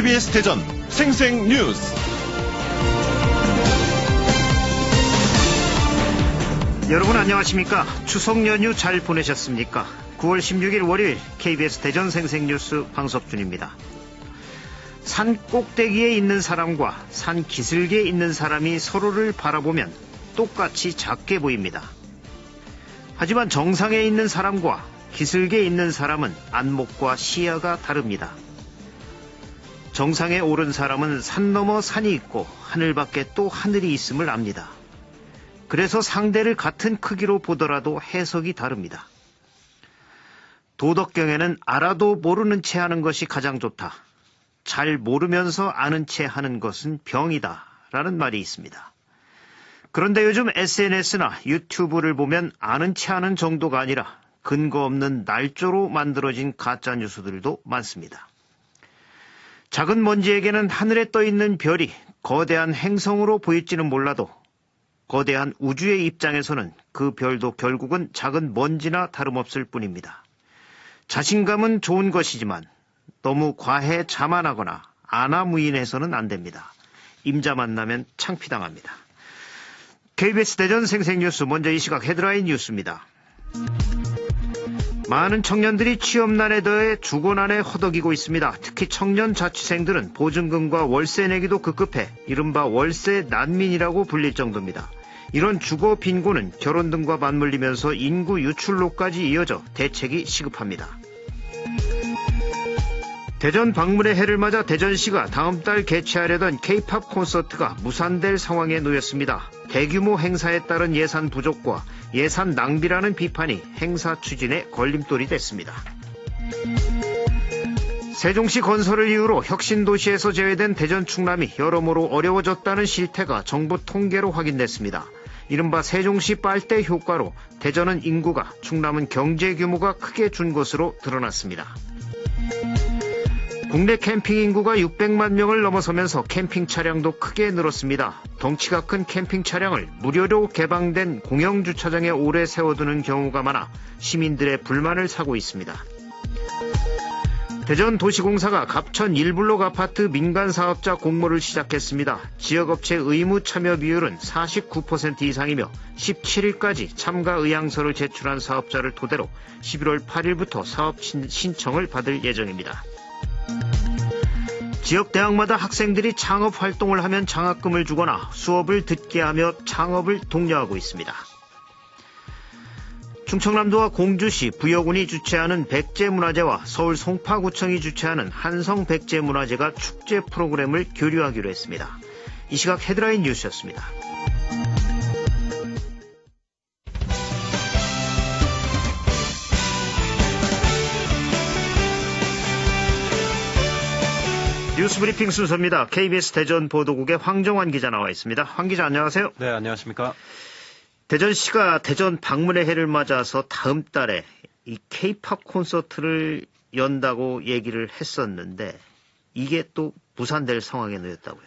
KBS 대전 생생 뉴스. 여러분 안녕하십니까? 추석 연휴 잘 보내셨습니까? 9월 16일 월요일 KBS 대전 생생 뉴스 방석준입니다. 산 꼭대기에 있는 사람과 산 기슭에 있는 사람이 서로를 바라보면 똑같이 작게 보입니다. 하지만 정상에 있는 사람과 기슭에 있는 사람은 안목과 시야가 다릅니다. 정상에 오른 사람은 산 너머 산이 있고 하늘 밖에 또 하늘이 있음을 압니다. 그래서 상대를 같은 크기로 보더라도 해석이 다릅니다. 도덕경에는 알아도 모르는 채 하는 것이 가장 좋다. 잘 모르면서 아는 채 하는 것은 병이다. 라는 말이 있습니다. 그런데 요즘 SNS나 유튜브를 보면 아는 채 하는 정도가 아니라 근거 없는 날조로 만들어진 가짜 뉴스들도 많습니다. 작은 먼지에게는 하늘에 떠 있는 별이 거대한 행성으로 보일지는 몰라도 거대한 우주의 입장에서는 그 별도 결국은 작은 먼지나 다름없을 뿐입니다. 자신감은 좋은 것이지만 너무 과해 자만하거나 아나무인해서는 안 됩니다. 임자 만나면 창피당합니다. KBS 대전 생생뉴스 먼저 이 시각 헤드라인 뉴스입니다. 많은 청년들이 취업난에 더해 주거난에 허덕이고 있습니다. 특히 청년 자취생들은 보증금과 월세 내기도 급급해 이른바 월세 난민이라고 불릴 정도입니다. 이런 주거 빈곤은 결혼 등과 맞물리면서 인구 유출로까지 이어져 대책이 시급합니다. 대전 방문의 해를 맞아 대전시가 다음 달 개최하려던 케이팝 콘서트가 무산될 상황에 놓였습니다. 대규모 행사에 따른 예산 부족과 예산 낭비라는 비판이 행사 추진에 걸림돌이 됐습니다. 세종시 건설을 이유로 혁신도시에서 제외된 대전 충남이 여러모로 어려워졌다는 실태가 정부 통계로 확인됐습니다. 이른바 세종시 빨대 효과로 대전은 인구가 충남은 경제 규모가 크게 준 것으로 드러났습니다. 국내 캠핑 인구가 600만 명을 넘어서면서 캠핑 차량도 크게 늘었습니다. 덩치가 큰 캠핑 차량을 무료로 개방된 공영 주차장에 오래 세워두는 경우가 많아 시민들의 불만을 사고 있습니다. 대전 도시공사가 갑천 1블록 아파트 민간 사업자 공모를 시작했습니다. 지역업체 의무 참여 비율은 49% 이상이며 17일까지 참가 의향서를 제출한 사업자를 토대로 11월 8일부터 사업 신청을 받을 예정입니다. 지역 대학마다 학생들이 창업 활동을 하면 장학금을 주거나 수업을 듣게 하며 창업을 독려하고 있습니다. 충청남도와 공주시, 부여군이 주최하는 백제문화제와 서울 송파구청이 주최하는 한성백제문화제가 축제 프로그램을 교류하기로 했습니다. 이 시각 헤드라인 뉴스였습니다. 뉴스브리핑 순서입니다. KBS 대전 보도국의 황정환 기자 나와 있습니다. 황 기자 안녕하세요. 네, 안녕하십니까. 대전시가 대전 방문의 해를 맞아서 다음 달에 이 케이팝 콘서트를 연다고 얘기를 했었는데 이게 또 무산될 상황에 놓였다고요.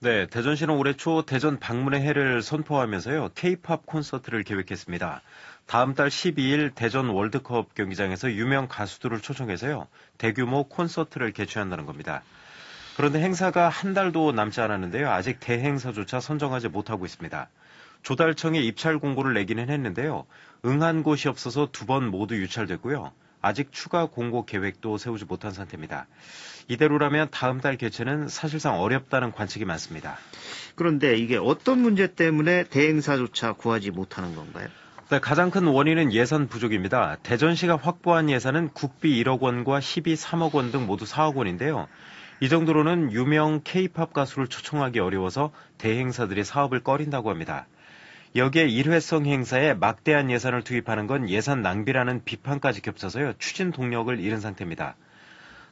네, 대전시는 올해 초 대전 방문의 해를 선포하면서요. 케이팝 콘서트를 계획했습니다. 다음 달 12일 대전 월드컵 경기장에서 유명 가수들을 초청해서요. 대규모 콘서트를 개최한다는 겁니다. 그런데 행사가 한 달도 남지 않았는데요. 아직 대행사조차 선정하지 못하고 있습니다. 조달청에 입찰 공고를 내기는 했는데요. 응한 곳이 없어서 두 번 모두 유찰됐고요. 아직 추가 공고 계획도 세우지 못한 상태입니다. 이대로라면 다음 달 개최는 사실상 어렵다는 관측이 많습니다. 그런데 이게 어떤 문제 때문에 대행사조차 구하지 못하는 건가요? 네, 가장 큰 원인은 예산 부족입니다. 대전시가 확보한 예산은 국비 1억 원과 희비 3억 원 등 모두 4억 원인데요. 이 정도로는 유명 K-팝 가수를 초청하기 어려워서 대행사들이 사업을 꺼린다고 합니다. 여기에 일회성 행사에 막대한 예산을 투입하는 건 예산 낭비라는 비판까지 겹쳐서요. 추진 동력을 잃은 상태입니다.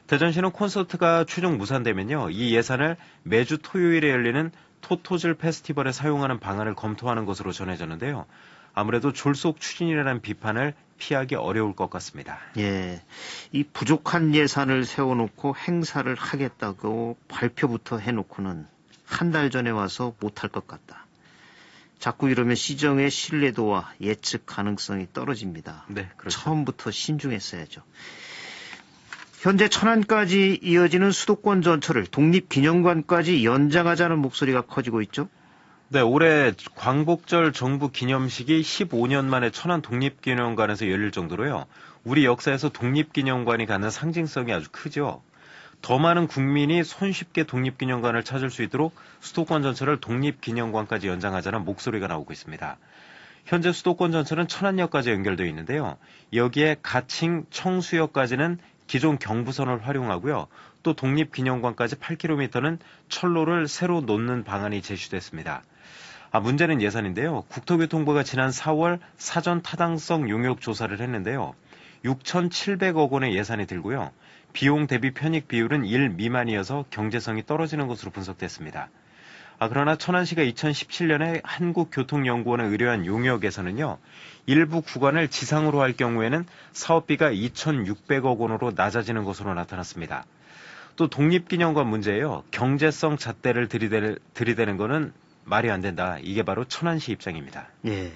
대전시는 콘서트가 최종 무산되면요. 이 예산을 매주 토요일에 열리는 토토즐 페스티벌에 사용하는 방안을 검토하는 것으로 전해졌는데요. 아무래도 졸속 추진이라는 비판을 피하기 어려울 것 같습니다. 예. 이 부족한 예산을 세워놓고 행사를 하겠다고 발표부터 해놓고는 한 달 전에 와서 못할 것 같다. 자꾸 이러면 시정의 신뢰도와 예측 가능성이 떨어집니다. 네, 그렇죠. 처음부터 신중했어야죠. 현재 천안까지 이어지는 수도권 전철을 독립기념관까지 연장하자는 목소리가 커지고 있죠. 네, 올해 광복절 정부 기념식이 15년 만에 천안 독립기념관에서 열릴 정도로요. 우리 역사에서 독립기념관이 갖는 상징성이 아주 크죠. 더 많은 국민이 손쉽게 독립기념관을 찾을 수 있도록 수도권 전철을 독립기념관까지 연장하자는 목소리가 나오고 있습니다. 현재 수도권 전철은 천안역까지 연결되어 있는데요. 여기에 가칭 청수역까지는 기존 경부선을 활용하고요. 또 독립기념관까지 8km는 철로를 새로 놓는 방안이 제시됐습니다. 아, 문제는 예산인데요. 국토교통부가 지난 4월 사전 타당성 용역 조사를 했는데요. 6,700억 원의 예산이 들고요. 비용 대비 편익 비율은 1 미만이어서 경제성이 떨어지는 것으로 분석됐습니다. 아, 그러나 천안시가 2017년에 한국교통연구원에 의뢰한 용역에서는요, 일부 구간을 지상으로 할 경우에는 사업비가 2,600억 원으로 낮아지는 것으로 나타났습니다. 또 독립기념관 문제예요. 경제성 잣대를 들이대, 들이대는 것은 말이 안 된다. 이게 바로 천안시 입장입니다. 예.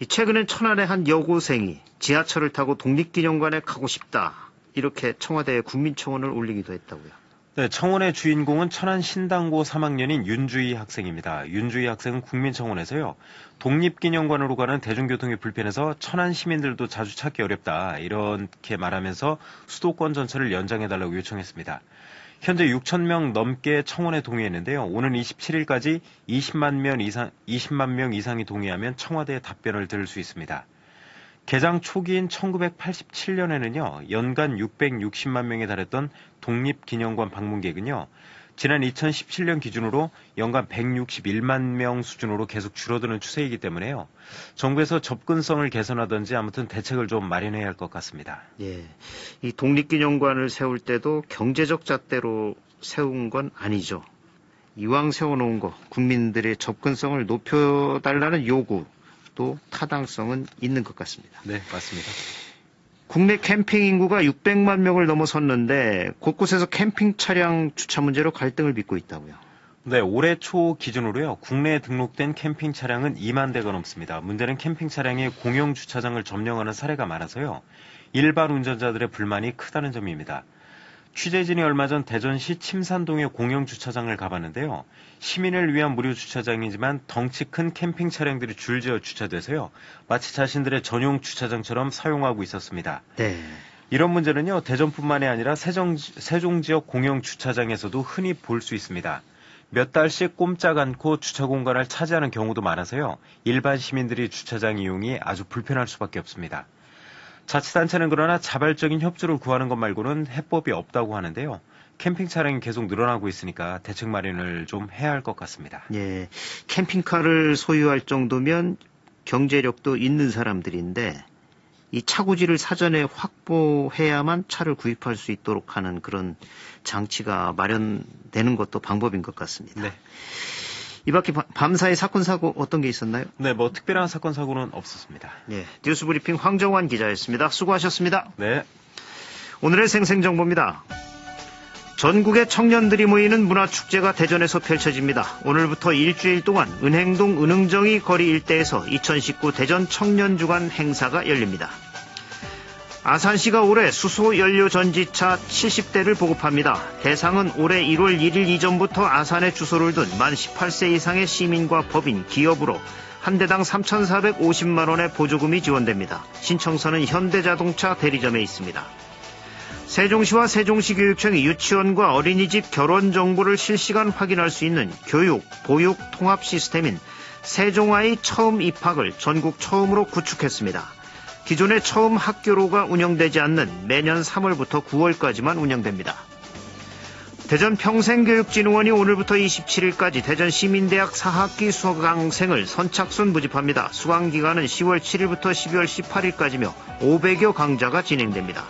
이 최근엔 천안의 한 여고생이 지하철을 타고 독립기념관에 가고 싶다. 이렇게 청와대에 국민청원을 올리기도 했다고요. 네, 청원의 주인공은 천안 신당고 3학년인 윤주희 학생입니다. 윤주희 학생은 국민청원에서요, 독립기념관으로 가는 대중교통이 불편해서 천안 시민들도 자주 찾기 어렵다. 이렇게 말하면서 수도권 전철을 연장해달라고 요청했습니다. 현재 6,000명 넘게 청원에 동의했는데요. 오는 27일까지 20만 명 이상, 20만 명 이상이 동의하면 청와대에 답변을 들을 수 있습니다. 개장 초기인 1987년에는요, 연간 660만 명에 달했던 독립기념관 방문객은요, 지난 2017년 기준으로 연간 161만 명 수준으로 계속 줄어드는 추세이기 때문에요. 정부에서 접근성을 개선하든지 아무튼 대책을 좀 마련해야 할 것 같습니다. 예. 이 독립기념관을 세울 때도 경제적 잣대로 세운 건 아니죠. 이왕 세워놓은 거 국민들의 접근성을 높여달라는 요구도 타당성은 있는 것 같습니다. 네, 맞습니다. 국내 캠핑 인구가 600만 명을 넘어섰는데 곳곳에서 캠핑 차량 주차 문제로 갈등을 빚고 있다고요. 네, 올해 초 기준으로요. 국내에 등록된 캠핑 차량은 2만 대가 넘습니다. 문제는 캠핑 차량이 공영 주차장을 점령하는 사례가 많아서요. 일반 운전자들의 불만이 크다는 점입니다. 취재진이 얼마 전 대전시 침산동의 공영 주차장을 가봤는데요. 시민을 위한 무료 주차장이지만 덩치 큰 캠핑 차량들이 줄지어 주차돼서요. 마치 자신들의 전용 주차장처럼 사용하고 있었습니다. 네. 이런 문제는요, 대전뿐만이 아니라 세종, 세종 지역 공영 주차장에서도 흔히 볼 수 있습니다. 몇 달씩 꼼짝 않고 주차 공간을 차지하는 경우도 많아서요, 일반 시민들이 주차장 이용이 아주 불편할 수밖에 없습니다. 자치단체는 그러나 자발적인 협조를 구하는 것 말고는 해법이 없다고 하는데요. 캠핑 차량이 계속 늘어나고 있으니까 대책 마련을 좀 해야 할 것 같습니다. 예. 캠핑카를 소유할 정도면 경제력도 있는 사람들인데 이 차고지를 사전에 확보해야만 차를 구입할 수 있도록 하는 그런 장치가 마련되는 것도 방법인 것 같습니다. 네. 이 밖에 밤- 밤사이 사건 사고 어떤 게 있었나요? 네, 뭐 특별한 사건 사고는 없었습니다. 예. 뉴스 브리핑 황정환 기자였습니다. 수고하셨습니다. 네. 오늘의 생생 정보입니다. 전국의 청년들이 모이는 문화축제가 대전에서 펼쳐집니다. 오늘부터 일주일 동안 은행동 은흥정이 거리 일대에서 2019 대전 청년주간 행사가 열립니다. 아산시가 올해 수소 연료 전지차 70대를 보급합니다. 대상은 올해 1월 1일 이전부터 아산에 주소를 둔 만 18세 이상의 시민과 법인, 기업으로 한 대당 3,450만 원의 보조금이 지원됩니다. 신청서는 현대자동차 대리점에 있습니다. 세종시와 세종시 교육청이 유치원과 어린이집 결혼 정보를 실시간 확인할 수 있는 교육, 보육 통합 시스템인 세종아이 처음 입학을 전국 처음으로 구축했습니다. 기존에 처음 학교로가 운영되지 않는 매년 3월부터 9월까지만 운영됩니다. 대전 평생교육진흥원이 오늘부터 27일까지 대전 시민대학 4학기 수강생을 선착순 모집합니다. 수강 기간은 10월 7일부터 12월 18일까지며 500여 강좌가 진행됩니다.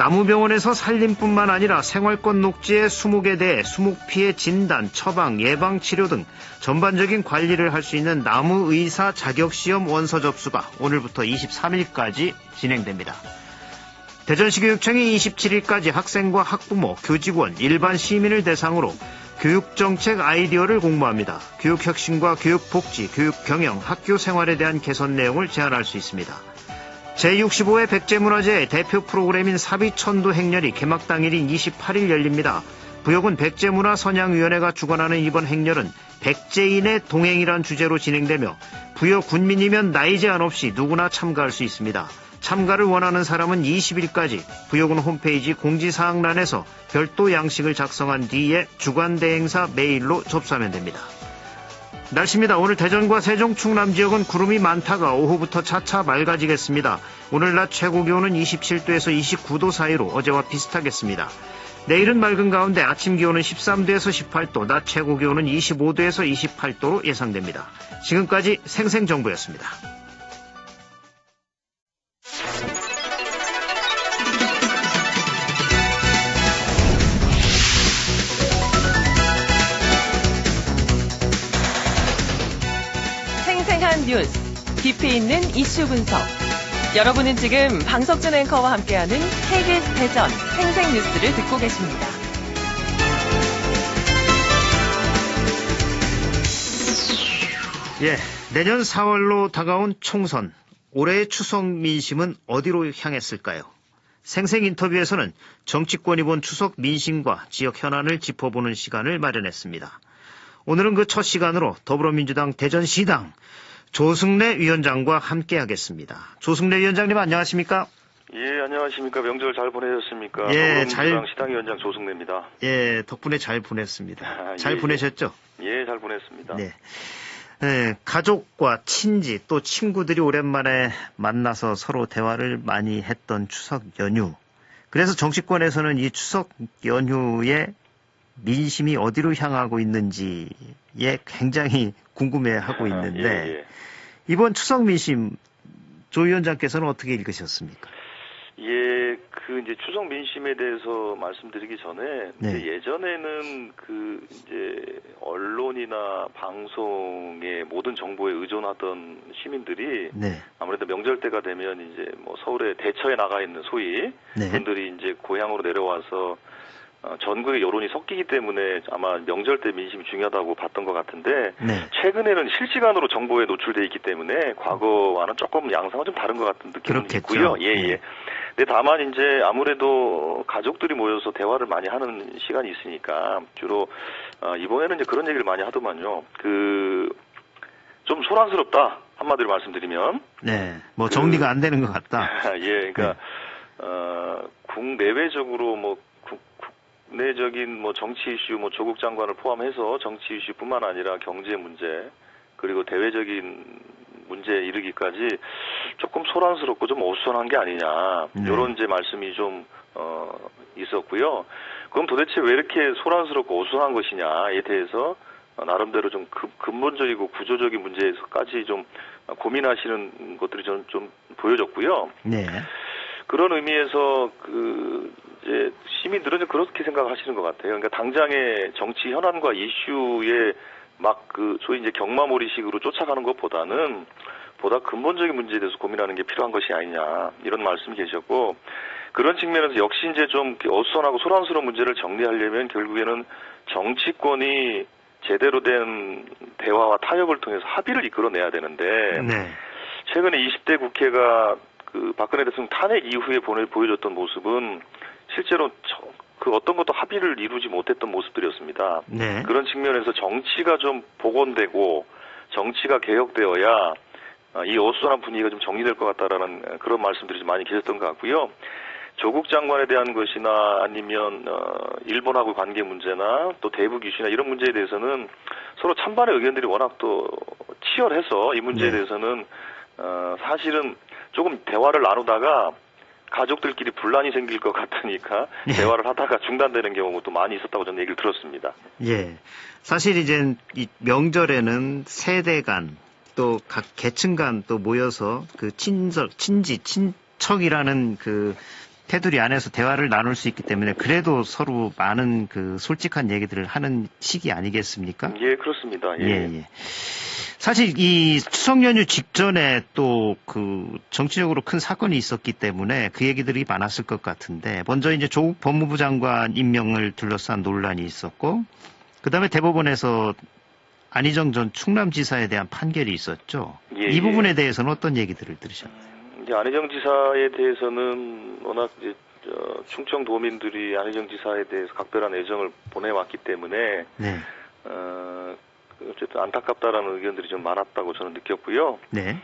나무병원에서 살림뿐만 아니라 생활권 녹지의 수목에 대해 수목 피해 진단, 처방, 예방 치료 등 전반적인 관리를 할 수 있는 나무 의사 자격 시험 원서 접수가 오늘부터 23일까지 진행됩니다. 대전시 교육청이 27일까지 학생과 학부모, 교직원, 일반 시민을 대상으로 교육정책 아이디어를 공모합니다. 교육혁신과 교육복지, 교육경영, 학교 생활에 대한 개선 내용을 제안할 수 있습니다. 제65회 백제문화제의 대표 프로그램인 사비천도 행렬이 개막 당일인 28일 열립니다. 부여군 백제문화 선양위원회가 주관하는 이번 행렬은 백제인의 동행이란 주제로 진행되며 부여 군민이면 나이 제한 없이 누구나 참가할 수 있습니다. 참가를 원하는 사람은 20일까지 부여군 홈페이지 공지사항란에서 별도 양식을 작성한 뒤에 주관대행사 메일로 접수하면 됩니다. 날씨입니다. 오늘 대전과 세종, 충남 지역은 구름이 많다가 오후부터 차차 맑아지겠습니다. 오늘 낮 최고 기온은 27도에서 29도 사이로 어제와 비슷하겠습니다. 내일은 맑은 가운데 아침 기온은 13도에서 18도, 낮 최고 기온은 25도에서 28도로 예상됩니다. 지금까지 생생정보였습니다. 생생한 뉴스, 깊이 있는 이슈 분석. 여러분은 지금 방석준 앵커와 함께하는 KBS 대전 생생 뉴스를 듣고 계십니다. 예, 내년 4월로 다가온 총선. 올해의 추석 민심은 어디로 향했을까요? 생생 인터뷰에서는 정치권이 본 추석 민심과 지역 현안을 짚어보는 시간을 마련했습니다. 오늘은 그 첫 시간으로 더불어민주당 대전시당 조승래 위원장과 함께 하겠습니다. 조승래 위원장님 안녕하십니까? 예, 안녕하십니까. 명절 잘 보내셨습니까? 예, 잘- 시당위원장 조승래입니다. 예, 덕분에 잘 보냈습니다. 아, 잘 예, 예. 보내셨죠? 예, 잘 보냈습니다. 네. 예, 가족과 친지 또 친구들이 오랜만에 만나서 서로 대화를 많이 했던 추석 연휴. 그래서 정치권에서는 이 추석 연휴에 민심이 어디로 향하고 있는지에 굉장히 궁금해하고 있는데 예, 예. 이번 추석 민심 조 위원장께서는 어떻게 읽으셨습니까? 예, 그 이제 추석 민심에 대해서 말씀드리기 전에 네. 예전에는 그 이제 언론이나 방송의 모든 정보에 의존하던 시민들이 네, 아무래도 명절 때가 되면 이제 뭐 서울에 대처에 나가 있는 소위 네, 분들이 이제 고향으로 내려와서 어, 전국의 여론이 섞이기 때문에 아마 명절 때 민심이 중요하다고 봤던 것 같은데 네, 최근에는 실시간으로 정보에 노출돼 있기 때문에 과거와는 조금 양상은 좀 다른 것 같은 느낌이. 있고요. 예, 네. 예. 근데 다만 이제 아무래도 가족들이 모여서 대화를 많이 하는 시간이 있으니까 주로 어, 이번에는 이제 그런 얘기를 많이 하더만요. 그 좀 소란스럽다 한마디로 말씀드리면 네. 뭐 정리가 안 되는 것 같다. 예, 그러니까 네. 어, 국내외적으로 뭐 내적인 뭐 정치 이슈, 뭐 조국 장관을 포함해서 정치 이슈뿐만 아니라 경제 문제 그리고 대외적인 문제에 이르기까지 조금 소란스럽고 좀 어수선한 게 아니냐 네. 이런 이제 말씀이 좀 어, 있었고요. 그럼 도대체 왜 이렇게 소란스럽고 어수선한 것이냐에 대해서 어, 나름대로 좀 근- 근본적이고 구조적인 문제에서까지 좀 고민하시는 것들이 저는 좀 보여졌고요. 네, 그런 의미에서 그 이제 시민들은 이제 그렇게 생각하시는 것 같아요. 그러니까 당장의 정치 현안과 이슈에 막 그 소위 이제 경마몰이식으로 쫓아가는 것보다는 보다 근본적인 문제에 대해서 고민하는 게 필요한 것이 아니냐 이런 말씀이 계셨고 그런 측면에서 역시 이제 좀 어수선하고 소란스러운 문제를 정리하려면 결국에는 정치권이 제대로 된 대화와 타협을 통해서 합의를 이끌어내야 되는데 네, 최근에 20대 국회가 그 박근혜 대통령 탄핵 이후에 보내 보여줬던 모습은 실제로 저- 그 어떤 것도 합의를 이루지 못했던 모습들이었습니다. 네, 그런 측면에서 정치가 좀 복원되고 정치가 개혁되어야 어, 이 어수선한 분위기가 좀 정리될 것 같다라는 그런 말씀들이 좀 많이 계셨던 것 같고요. 조국 장관에 대한 것이나 아니면 어, 일본하고 관계 문제나 또 대북 이슈나 이런 문제에 대해서는 서로 찬반의 의견들이 워낙 또 치열해서 이 문제에 네. 대해서는 어, 사실은 조금 대화를 나누다가 가족들끼리 분란이 생길 것 같으니까 예. 대화를 하다가 중단되는 경우도 많이 있었다고 저는 얘기를 들었습니다. 예. 사실 이제 이 명절에는 세대 간, 또 각 계층 간 또 모여서 그 친석, 친지, 친척이라는 그 테두리 안에서 대화를 나눌 수 있기 때문에 그래도 서로 많은 그 솔직한 얘기들을 하는 시기 아니겠습니까? 예, 그렇습니다. 예. 예, 예. 사실 이 추석 연휴 직전에 또 그 정치적으로 큰 사건이 있었기 때문에 그 얘기들이 많았을 것 같은데 먼저 이제 조국 법무부 장관 임명을 둘러싼 논란이 있었고 그다음에 대법원에서 안희정 전 충남지사에 대한 판결이 있었죠. 예, 이 예. 부분에 대해서는 어떤 얘기들을 들으셨나요? 이제 안희정 지사에 대해서는 워낙 이제 저 충청 도민들이 안희정 지사에 대해서 각별한 애정을 보내왔기 때문에 네. 어, 어쨌든 안타깝다라는 의견들이 좀 많았다고 저는 느꼈고요. 네.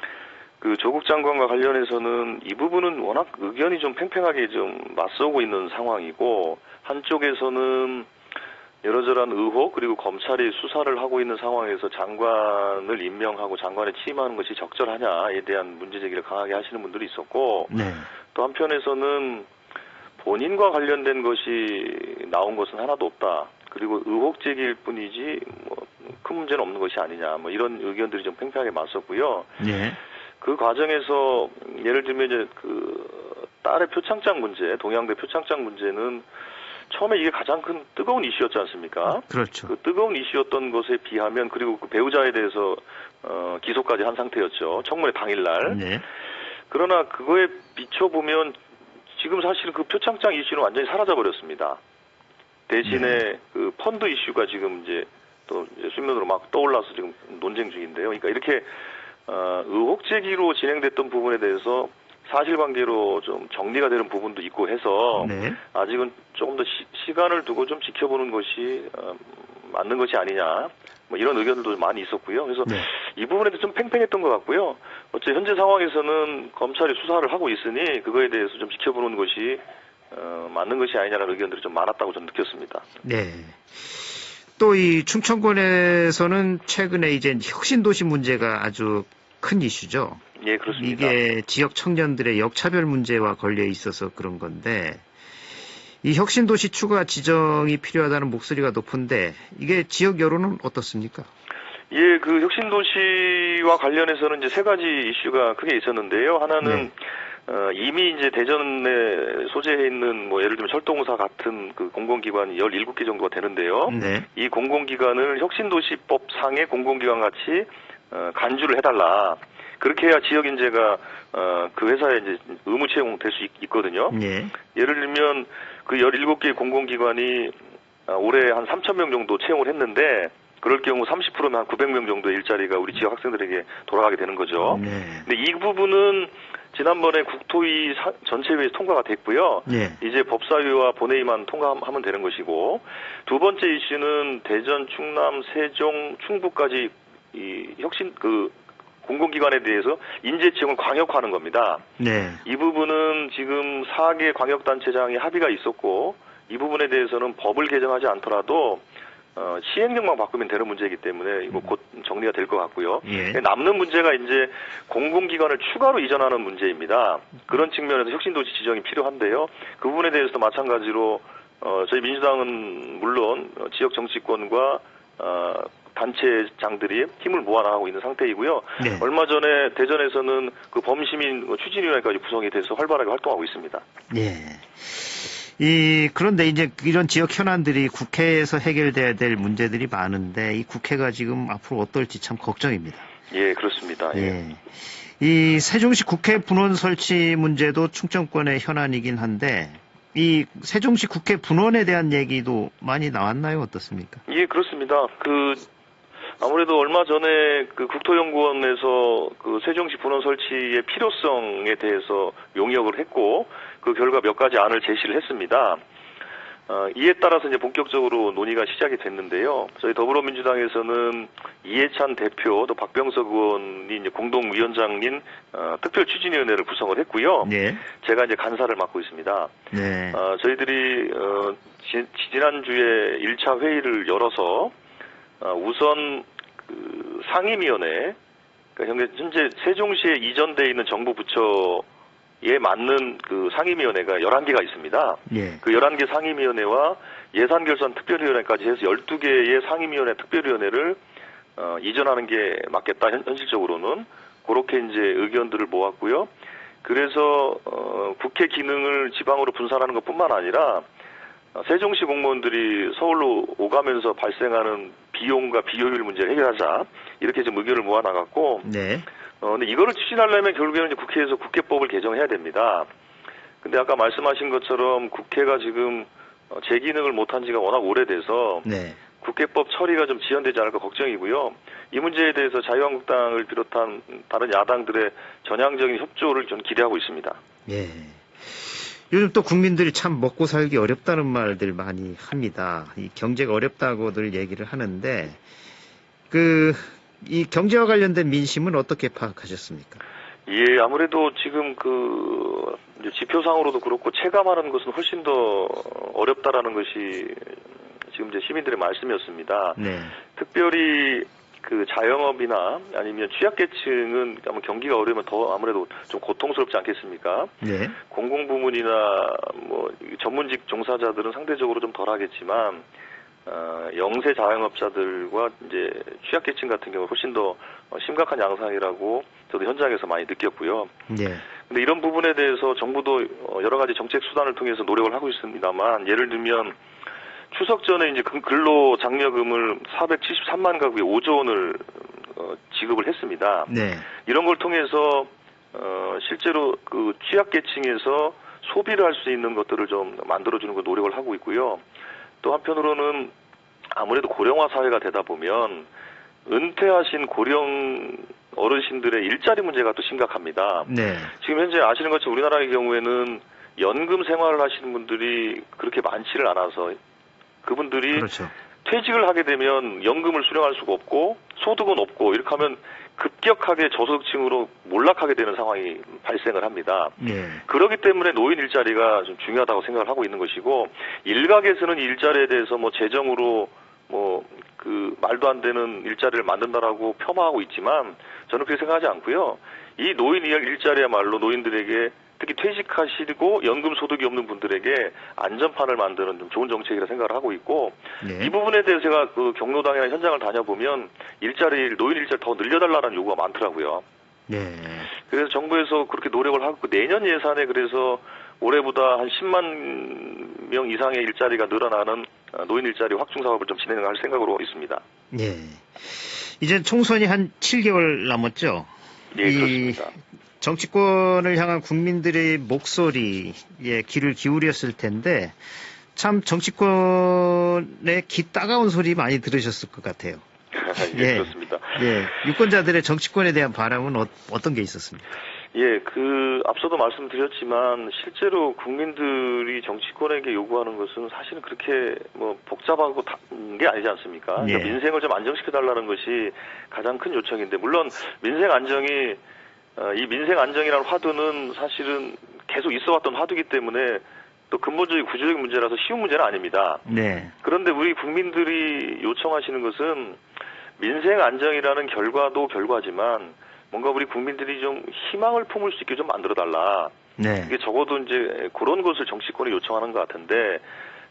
그 조국 장관과 관련해서는 이 부분은 워낙 의견이 좀 팽팽하게 좀 맞서고 있는 상황이고 한쪽에서는 여러저러한 의혹 그리고 검찰이 수사를 하고 있는 상황에서 장관을 임명하고 장관에 취임하는 것이 적절하냐에 대한 문제 제기를 강하게 하시는 분들이 있었고 네. 또 한편에서는 본인과 관련된 것이 나온 것은 하나도 없다. 그리고 의혹 제기일 뿐이지 뭐 큰 문제는 없는 것이 아니냐. 뭐 이런 의견들이 좀 팽팽하게 맞섰고요. 네. 그 과정에서 예를 들면 이제 그 딸의 표창장 문제, 동양대 표창장 문제는 처음에 이게 가장 큰 뜨거운 이슈였지 않습니까? 그렇죠. 그 뜨거운 이슈였던 것에 비하면 그리고 그 배우자에 대해서 어, 기소까지 한 상태였죠. 청문회 당일날. 네. 그러나 그거에 비춰보면 지금 사실 그 표창장 이슈는 완전히 사라져 버렸습니다. 대신에 그 펀드 이슈가 지금 이제 또 수면으로 막 떠올라서 지금 논쟁 중인데요. 그러니까 이렇게 어, 의혹 제기로 진행됐던 부분에 대해서 사실관계로 좀 정리가 되는 부분도 있고 해서 네. 아직은 조금 더 시, 간을 두고 좀 지켜보는 것이 어, 맞는 것이 아니냐 뭐 이런 의견들도 많이 있었고요. 그래서 네. 이 부분에도 좀 팽팽했던 것 같고요. 어째 현재 상황에서는 검찰이 수사를 하고 있으니 그거에 대해서 좀 지켜보는 것이 어, 맞는 것이 아니냐는 의견들이 좀 많았다고 저는 느꼈습니다. 네. 또 이 충청권에서는 최근에 이제 혁신도시 문제가 아주 큰 이슈죠. 예, 그렇습니다. 이게 지역 청년들의 역차별 문제와 걸려 있어서 그런 건데 이 혁신도시 추가 지정이 필요하다는 목소리가 높은데 이게 지역 여론은 어떻습니까? 예, 그 혁신도시와 관련해서는 이제 세 가지 이슈가 크게 있었는데요. 하나는 네. 어, 이미 이제 대전에 소재해 있는 뭐 예를 들면 철도공사 같은 그 공공기관이 17개 정도가 되는데요. 네. 이 공공기관을 혁신도시법 상의 공공기관 같이 어, 간주를 해달라. 그렇게 해야 지역 인재가 어, 그 회사에 이제 의무 채용될 수 있 거든요. 예. 예를 들면 그 17개 공공기관이 아, 올해 한 3천 명 정도 채용을 했는데 그럴 경우 30%면 한 900명 정도의 일자리가 우리 지역 학생들에게 돌아가게 되는 거죠. 네. 근데 이 부분은 지난번에 국토위 사- 전체회에서 통과가 됐고요. 예. 이제 법사위와 본회의만 통과하면 되는 것이고 두 번째 이슈는 대전, 충남, 세종, 충북까지 이 혁신 그 공공기관에 대해서 인재 채용을 광역화하는 겁니다. 네. 이 부분은 지금 4개 광역단체장이 합의가 있었고 이 부분에 대해서는 법을 개정하지 않더라도 어, 시행령만 바꾸면 되는 문제이기 때문에 이거 곧 정리가 될 것 같고요. 예. 남는 문제가 이제 공공기관을 추가로 이전하는 문제입니다. 그런 측면에서 혁신도시 지정이 필요한데요. 그 부분에 대해서도 마찬가지로 어, 저희 민주당은 물론 어, 지역 정치권과 어, 단체장들이 힘을 모아나가고 있는 상태이고요. 네. 얼마 전에 대전에서는 그 범시민 추진위원회까지 구성이 돼서 활발하게 활동하고 있습니다. 예. 이 그런데 이제 이런 지역 현안들이 국회에서 해결돼야 될 문제들이 많은데 이 국회가 지금 앞으로 어떨지 참 걱정입니다. 예, 그렇습니다. 예. 예. 이 세종시 국회 분원 설치 문제도 충청권의 현안이긴 한데 이 세종시 국회 분원에 대한 얘기도 많이 나왔나요? 어떻습니까? 예, 그렇습니다. 그 아무래도 얼마 전에 그 국토연구원에서 그 세종시 분원 설치의 필요성에 대해서 용역을 했고 그 결과 몇 가지 안을 제시를 했습니다. 어, 이에 따라서 이제 본격적으로 논의가 시작이 됐는데요. 저희 더불어민주당에서는 이해찬 대표 또 박병석 의원이 이제 공동위원장인 어, 특별 추진위원회를 구성을 했고요. 네. 제가 이제 간사를 맡고 있습니다. 네. 어, 저희들이 어, 지, 지난주에 1차 회의를 열어서 어, 우선 그 상임위원회 그러니까 현재- 세종시에 이전돼 있는 정부 부처에 맞는 그 상임위원회가 11개가 있습니다. 예. 그 11개 상임위원회와 예산결산 특별위원회까지 해서 12개의 상임위원회 특별위원회를 어, 이전하는 게 맞겠다 현, 현실적으로는 그렇게 이제 의견들을 모았고요. 그래서 어, 국회 기능을 지방으로 분산하는 것뿐만 아니라 어, 세종시 공무원들이 서울로 오가면서 발생하는 비용과 비효율 문제를 해결하자 이렇게 좀 의견을 모아 나갔고 네. 어, 근데 이거를 추진하려면 결국에는 이제 국회에서 국회법을 개정해야 됩니다. 근데 아까 말씀하신 것처럼 국회가 지금 어, 제 기능을 못한 지가 워낙 오래돼서 네. 국회법 처리가 좀 지연되지 않을까 걱정이고요. 이 문제에 대해서 자유한국당을 비롯한 다른 야당들의 전향적인 협조를 좀 기대하고 있습니다. 예. 요즘 또 국민들이 참 먹고 살기 어렵다는 말들 많이 합니다. 이 경제가 어렵다고들 얘기를 하는데, 그, 이 경제와 관련된 민심은 어떻게 파악하셨습니까? 예, 아무래도 지금 그 이제 지표상으로도 그렇고 체감하는 것은 훨씬 더 어렵다라는 것이 지금 이제 시민들의 말씀이었습니다. 네. 특별히 그 자영업이나 아니면 취약계층은 아마 경기가 어려우면 더 아무래도 좀 고통스럽지 않겠습니까? 네. 공공부문이나 뭐 전문직 종사자들은 상대적으로 좀 덜하겠지만 어, 영세 자영업자들과 이제 취약계층 같은 경우 훨씬 더 어, 심각한 양상이라고 저도 현장에서 많이 느꼈고요. 네. 근데 이런 부분에 대해서 정부도 어, 여러 가지 정책 수단을 통해서 노력을 하고 있습니다만 예를 들면 추석 전에 이제 그 근로 장려금을 473만 가구에 5조 원을 어, 지급을 했습니다. 네. 이런 걸 통해서 어, 실제로 그 취약계층에서 소비를 할 수 있는 것들을 좀 만들어주는 거 노력을 하고 있고요. 또 한편으로는 아무래도 고령화 사회가 되다 보면 은퇴하신 고령 어르신들의 일자리 문제가 또 심각합니다. 네. 지금 현재 아시는 것처럼 우리나라의 경우에는 연금 생활을 하시는 분들이 그렇게 많지를 않아서 그분들이 그렇죠. 퇴직을 하게 되면 연금을 수령할 수가 없고 소득은 없고 이렇게 하면 급격하게 저소득층으로 몰락하게 되는 상황이 발생을 합니다. 네. 그렇기 때문에 노인 일자리가 좀 중요하다고 생각을 하고 있는 것이고 일각에서는 이 일자리에 대해서 뭐 재정으로 뭐 그 말도 안 되는 일자리를 만든다라고 폄하하고 있지만 저는 그렇게 생각하지 않고요. 이 노인 일자리야말로 노인들에게 특히 퇴직하시고 연금 소득이 없는 분들에게 안전판을 만드는 좀 좋은 정책이라 생각을 하고 있고 네. 이 부분에 대해서 제가 그 경로당이나 현장을 다녀보면 일자리 노인 일자리 더 늘려달라는 요구가 많더라고요. 네. 그래서 정부에서 그렇게 노력을 하고 내년 예산에 그래서 올해보다 한 10만 명 이상의 일자리가 늘어나는 어, 노인 일자리 확충 사업을 좀 진행할 생각으로 있습니다. 네. 이제 총선이 한 7개월 남았죠? 예, 이 그렇습니다. 정치권을 향한 국민들의 목소리에 귀를 기울였을 텐데 참 정치권의 귀 따가운 소리 많이 들으셨을 것 같아요. 예, 예. 그렇습니다. 예, 유권자들의 정치권에 대한 바람은 어, 떤 게 있었습니까? 예, 그 앞서도 말씀드렸지만 실제로 국민들이 정치권에게 요구하는 것은 사실은 그렇게 뭐 복잡하고 다- 게 아니지 않습니까? 그러니까 예. 민생을 좀 안정시켜 달라는 것이 가장 큰 요청인데 물론 민생 안정이 어, 이 민생 안정이라는 화두는 사실은 계속 있어왔던 화두이기 때문에 또 근본적인 구조적인 문제라서 쉬운 문제는 아닙니다. 네. 그런데 우리 국민들이 요청하시는 것은 민생 안정이라는 결과도 결과지만 뭔가 우리 국민들이 좀 희망을 품을 수 있게 좀 만들어 달라. 네. 이게 적어도 이제 그런 것을 정치권이 요청하는 것 같은데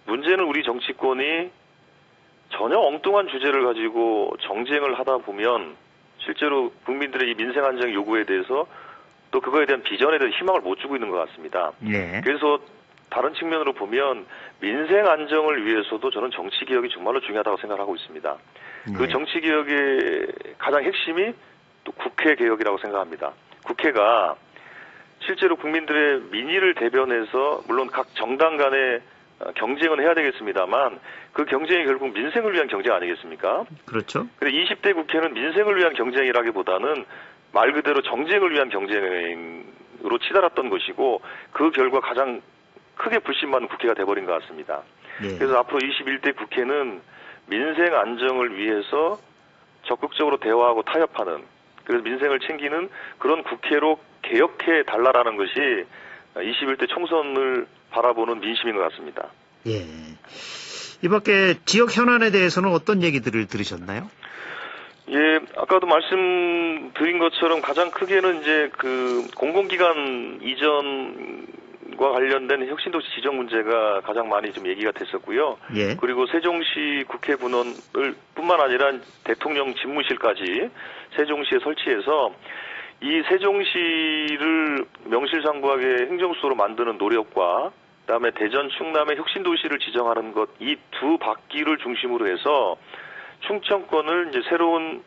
문제는 우리 정치권이 전혀 엉뚱한 주제를 가지고 정쟁을 하다 보면 실제로 국민들의 이 민생 안정 요구에 대해서 또 그거에 대한 비전에 대한 희망을 못 주고 있는 것 같습니다. 네. 그래서 다른 측면으로 보면 민생 안정을 위해서도 저는 정치 개혁이 정말로 중요하다고 생각하고 있습니다. 그 네. 정치 개혁의 가장 핵심이 또 국회 개혁이라고 생각합니다. 국회가 실제로 국민들의 민의를 대변해서 물론 각 정당 간의 어, 경쟁은 해야 되겠습니다만 그 경쟁이 결국 민생을 위한 경쟁 아니겠습니까? 그렇죠. 근데 20대 국회는 민생을 위한 경쟁이라기보다는 말 그대로 정쟁을 위한 경쟁으로 치달았던 것이고 그 결과 가장 크게 불신받는 국회가 돼버린 것 같습니다. 네. 그래서 앞으로 21대 국회는 민생 안정을 위해서 적극적으로 대화하고 타협하는 그래서 민생을 챙기는 그런 국회로 개혁해 달라라는 것이 21대 총선을 바라보는 민심인 것 같습니다. 예. 이 밖에 지역 현안에 대해서는 어떤 얘기들을 들으셨나요? 예, 아까도 말씀드린 것처럼 가장 크게는 이제 그 공공기관 이전과 관련된 혁신도시 지정 문제가 가장 많이 좀 얘기가 됐었고요. 예. 그리고 세종시 국회 분원을 뿐만 아니라 대통령 집무실까지 세종시에 설치해서 이 세종시를 명실상부하게 행정수로 만드는 노력과 그다음에 대전 충남의 혁신 도시를 지정하는 것 이 두 바퀴를 중심으로 해서 충청권을 이제 새로운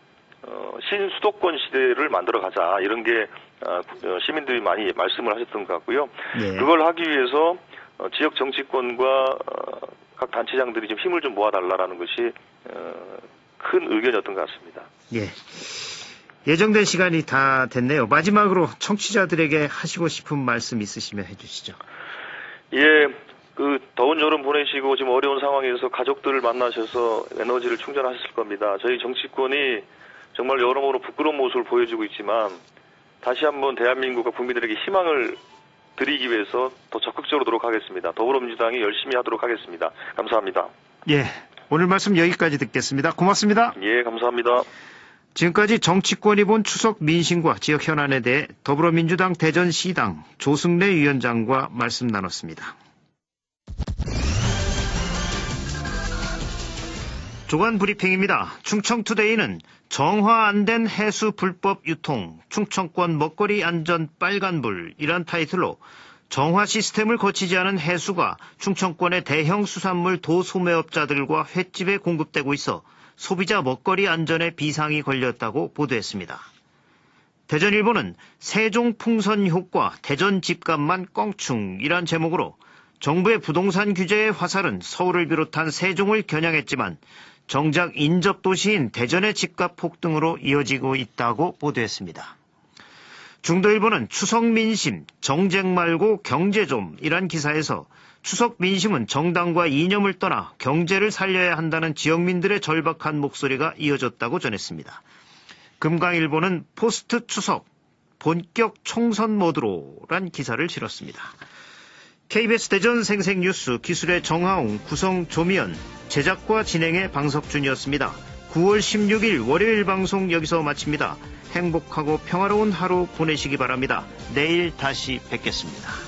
어, 신수도권 시대를 만들어 가자 이런 게 어, 어, 시민들이 많이 말씀을 하셨던 것 같고요. 예. 그걸 하기 위해서 어, 지역 정치권과 어, 각 단체장들이 좀 힘을 좀 모아달라라는 것이 어, 큰 의견이었던 것 같습니다. 예. 예정된 시간이 다 됐네요. 마지막으로 청취자들에게 하시고 싶은 말씀 있으시면 해주시죠. 예, 그 더운 여름 보내시고 지금 어려운 상황에서 가족들을 만나셔서 에너지를 충전하셨을 겁니다. 저희 정치권이 정말 여러모로 부끄러운 모습을 보여주고 있지만 다시 한번 대한민국과 국민들에게 희망을 드리기 위해서 더 적극적으로 노력하겠습니다. 더불어민주당이 열심히 하도록 하겠습니다. 감사합니다. 예. 오늘 말씀 여기까지 듣겠습니다. 고맙습니다. 예, 감사합니다. 지금까지 정치권이 본 추석 민심과 지역 현안에 대해 더불어민주당 대전시당 조승래 위원장과 말씀 나눴습니다. 조간 브리핑입니다. 충청투데이는 정화 안 된 해수 불법 유통, 충청권 먹거리 안전 빨간불 이란 타이틀로 정화 시스템을 거치지 않은 해수가 충청권의 대형 수산물 도소매업자들과 횟집에 공급되고 있어 소비자 먹거리 안전에 비상이 걸렸다고 보도했습니다. 대전일보는 세종 풍선 효과 대전 집값만 껑충이란 제목으로 정부의 부동산 규제의 화살은 서울을 비롯한 세종을 겨냥했지만 정작 인접 도시인 대전의 집값 폭등으로 이어지고 있다고 보도했습니다. 중도일보는 추석 민심, 정쟁 말고 경제 좀 이란 기사에서 추석 민심은 정당과 이념을 떠나 경제를 살려야 한다는 지역민들의 절박한 목소리가 이어졌다고 전했습니다. 금강일보는 포스트 추석, 본격 총선 모드로란 기사를 실었습니다. KBS 대전 생생뉴스 기술의 정하웅, 구성 조미연, 제작과 진행의 방석준이었습니다. 9월 16일 월요일 방송 여기서 마칩니다. 행복하고 평화로운 하루 보내시기 바랍니다. 내일 다시 뵙겠습니다.